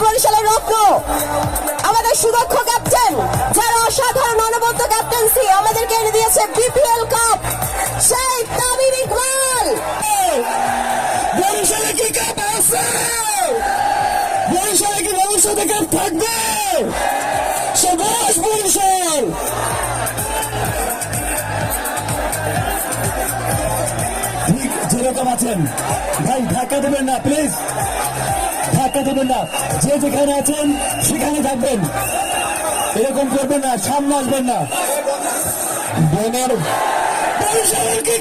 রত্ন। আমাদের সুদক্ষ ক্যাপ্টেন যারা অসাধারণ অনবদ্য ক্যাপ্টেন্সি আমাদেরকে এনে দিয়েছে বিপিএল কাপ সেই তামিম ইকবাল। যেরকম আছেন। ভাই, ধাক্কা দেবেন না প্লিজ ধাক্কা দেবেন না। যে যেখানে আছেন, সেখানে থাকবেন। এরকম করবেন না, সামনে আসবেন না। বোনের বরিশালকে